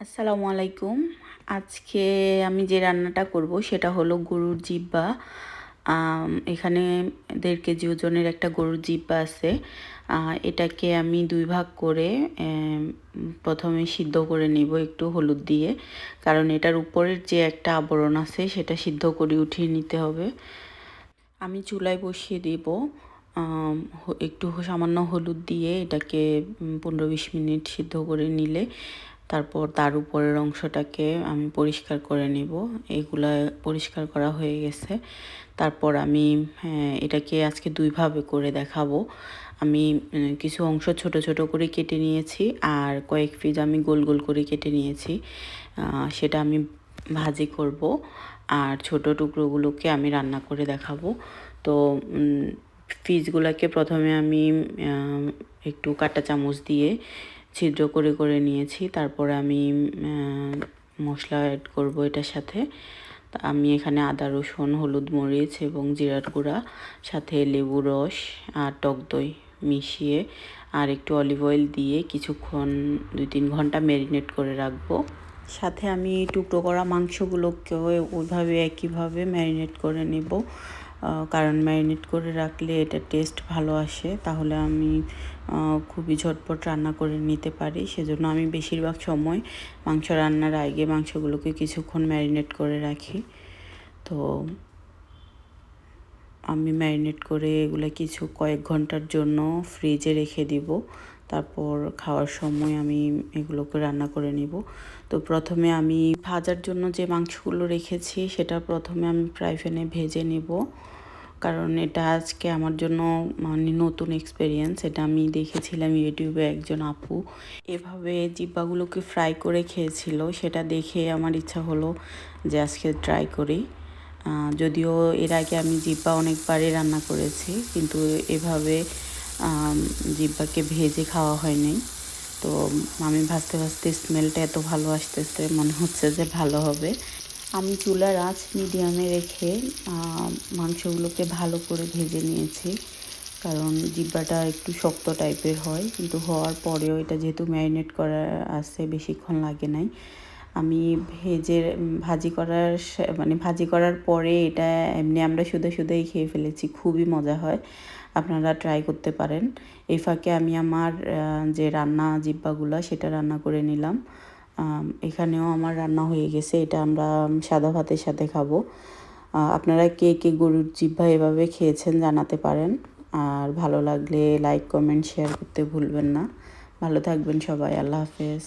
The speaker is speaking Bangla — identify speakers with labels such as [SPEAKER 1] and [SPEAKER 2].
[SPEAKER 1] আসসালামু আলাইকুম। আজকে আমি যে রান্নাটা করব সেটা হলো গরুর জিব্বা এখানে দেড় কেজি ওজনের একটা গরুর জিব্বা আছে। এটাকে আমি দুই ভাগ করে প্রথমে সিদ্ধ করে নিব একটু হলুদ দিয়ে। কারণ এটার উপরের যে একটা আবরণ আছে সেটা সিদ্ধ করে উঠিয়ে নিতে হবে। আমি চুলায় বসিয়ে দিব। একটু সামান্য হলুদ দিয়ে এটাকে পনেরো বিশ মিনিট সিদ্ধ করে নিলে তারপর তার উপরের অংশটাকে আমি পরিষ্কার করে নিব। এগুলা পরিষ্কার করা হয়ে গেছে। তারপর আমি হ্যাঁ, এটাকে আজকে দুইভাবে করে দেখাবো। আমি কিছু অংশ ছোট ছোট করে কেটে নিয়েছি আর কয়েক পিস আমি গোল গোল করে কেটে নিয়েছি। সেটা আমি ভাজি করব আর ছোট টুকরোগুলোকে আমি রান্না করে দেখাবো। তো পিসগুলোকে প্রথমে আমি একটু কাঁটা চামচ দিয়ে ছিদ্র করে করে নিয়েছি। তারপরে আমি মশলা অ্যাড করব এটার সাথে। আমি এখানে আদা, রসুন, হলুদ মরিচ এবং জিরার গুঁড়া, সাথে লেবু রস আর টক দই মিশিয়ে আর একটু অলিভ অয়েল দিয়ে কিছুক্ষণ দুই তিন ঘণ্টা ম্যারিনেট করে রাখব। সাথে আমি টুকরো করা মাংসগুলোকেও ওইভাবে একইভাবে ম্যারিনেট করে নেব। কারণ ম্যারিনেট করে রাখলে এটা টেস্ট ভালো আসে, তাহলে আমি খুবই ঝটপট রান্না করে নিতে পারি। সেজন্য আমি বেশিরভাগ সময় মাংস রান্নার আগে মাংসগুলোকে কিছুক্ষণ ম্যারিনেট করে রাখি। তো আমি ম্যারিনেট করে এগুলো কিছু কয়েক ঘণ্টার জন্য ফ্রিজে রেখে দিব। তারপর খাওয়ার সময় আমি এগুলোকে রান্না করে নিব। তো প্রথমে আমি ভাজার জন্য যে মাংসগুলো রেখেছি, সেটা প্রথমে আমি ফ্রাই প্যানে ভেজে নেব। কারণ এটা আজকে আমার জন্য মানে নতুন এক্সপিরিয়েন্স এটা আমি দেখেছিলাম ইউটিউবে একজন আপু। এভাবে জিব্বাগুলোকে ফ্রাই করে খেয়েছিল, সেটা দেখে আমার ইচ্ছা হলো যে আজকে ট্রাই করি। যদিও এর আগে আমি জিব্বা অনেকবারই রান্না করেছি, কিন্তু এভাবে জিব্বাকে ভেজে খাওয়া হয়নি। তো আমি ভাজতে ভাজতে স্মেলটা এত ভালো আসতেছে, মনে হচ্ছে যে ভালো হবে। আমি চুলার আঁচ মিডিয়ামে রেখে মাংসগুলোকে ভালো করে ভেজে নিয়েছি। কারণ জিব্বাটা একটু শক্ত টাইপের হয়। কিন্তু হওয়ার পরেও এটা যেহেতু ম্যারিনেট করা আছে, বেশিক্ষণ লাগে নাই। আমি ভেজে, ভাজি করার মানে ভাজি করার পরে এটা এমনি আমরা শুধু শুধুই খেয়ে ফেলেছি। খুবই মজা হয়। আপনারা ট্রাই করতে পারেন। এই ফাঁকে আমি আমার যে রান্না জিব্বাগুলো, সেটা রান্না করে নিলাম। এখানেও আমার রান্না হয়ে গেছে। এটা আমরা সাদা ভাতের সাথে খাব। আপনারা কে কে গরুর জিভা এভাবে খেয়েছেন জানাতে পারেন। আর ভালো লাগলে লাইক কমেন্ট শেয়ার করতে ভুলবেন না। ভালো থাকবেন সবাই, আল্লাহ হাফেজ।